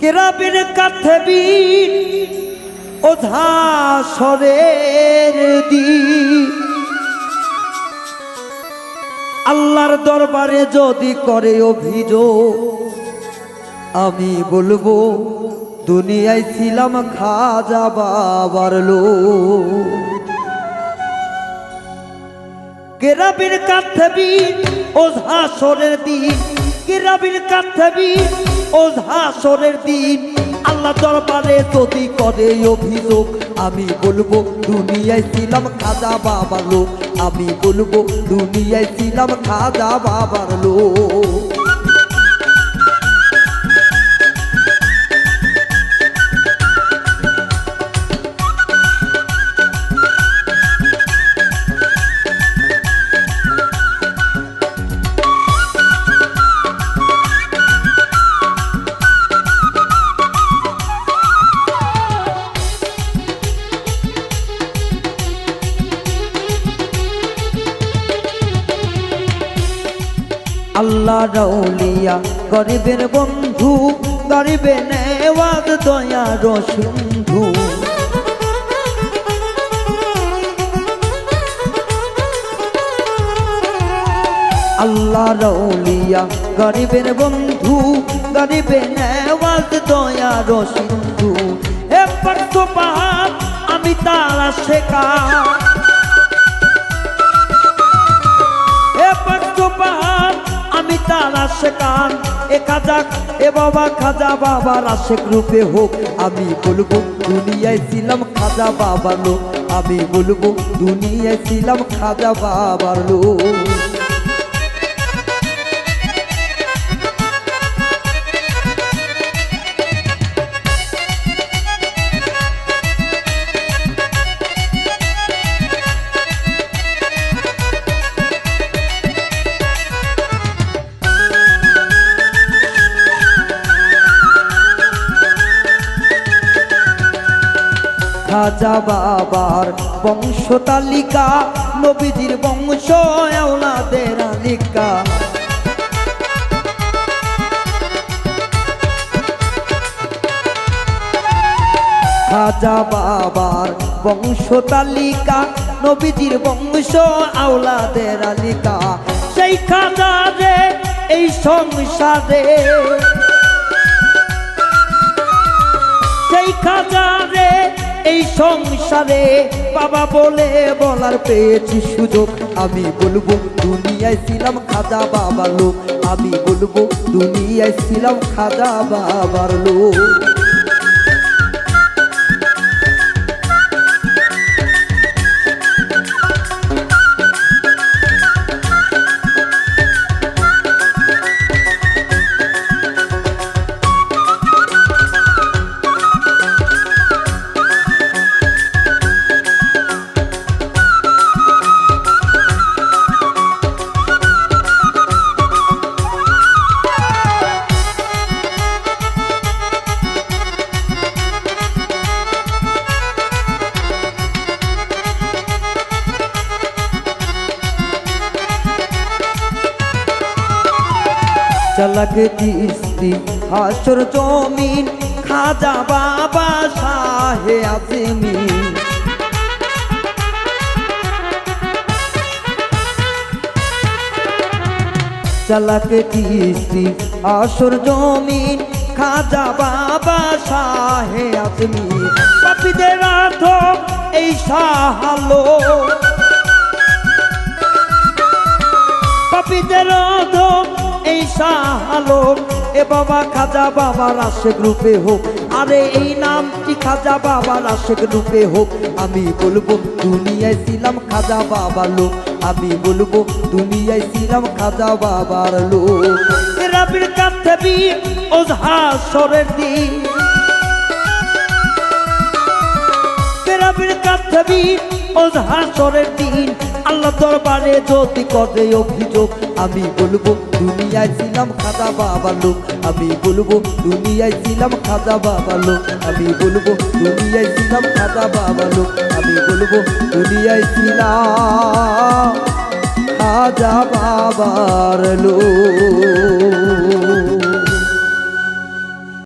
কেরাবের কাছে বীর ওঝা সরের দি আল্লাহর দরবারে যদি করে অভিযোগ, আমি বলব, দুনিয়ায় ছিলাম খাজা বাবার লোক। কেরাবির কাথবি ওঝা সরের দিন। কেরাবির কাথবি ওঝা সরের দিন আল্লাহ দরবারে যদি করে অভিযোগ, আমি বলব, দুনিয়ায় ছিলাম খাজা বাবার লোক। আমি বলব, দুনিয়ায় ছিলাম খাজা বাবার লোক। আল্লাহ রাউলিয়া গরিবের বন্ধু, গরিবে নেওয়াজ, দয়ার সিন্ধু। আল্লাহ রাউলিয়া গরিবের বন্ধু, গরিবে নেওয়াজ, দয়ার সিন্ধু। এ পাহাড়, আমি তারা শেখা আশেকান এ খাজা, এ বাবা খাজা বাবার আশেক রূপে হোক। আমি বলব, দুনিয়ায় ছিলাম খাজা, বাবার লোক। আমি বলব, দুনিয়ায় ছিলাম খাজা, বাবার লোক। খাজা বাবার বংশ তালিকা, নবীজির বংশ এওলাদের আলিকা। খাজা বাবার বংশ তালিকা, নবীজির বংশ আওলাদের আলিকা। সেই খাজা রে এই সংসারে, সেই খাজারে এই সংসারে বাবা বলে বলার পেয়েছি সুযোগ। আমি বলব, দুনিয়ায় ছিলাম খাজা বাবার লোক। আমি বলব, দুনিয়ায় ছিলাম খাজা বাবার লোক। চালাক কিস্তি, হাসর জমিন, খাজা বাবা শাহে আজিমিন চালাক কিস্তি আসর জমিন, খাজা বাবা শাহে আজিমিন পাপিদের রাধ এই সাহালো শাহালোক এ বাবা খাজা বাবার আশেক রূপে হোক। আরে এই নামটি খাজা বাবার আশেক রূপে হোক। আমি বলব, দুনিয়ায় ছিলাম খাজা বাবার লোক। আমি বলব, দুনিয়ায় ছিলাম খাজা বাবার লোক। রাবির কাছে ওঝা সরের দিন কেরাবির কাছে ওঝা সরের দিন আল্লাহ দরবারে যদি করে অভিযোগ, আমি বলব, দুনিয়ায় ছিলাম খাজা বাবা লোক। আমি বলব, দুনিয়ায় ছিলাম খাজা বাবা লোক। আমি বলব, দুনিয়ায় ছিলাম খাজা বাবা লোক। আমি বলব, দুনিয়ায় ছিলাম খাজা বাবার লোক।